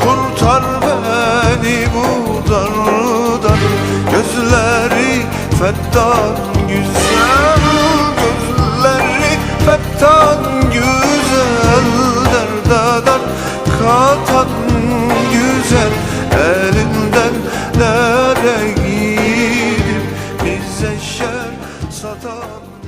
Kurtar beni bu dardan. Gözleri fettan güzel Gözleri fettan güzel. Derde dar katan güzel Elimden nereye gidip bize şer satan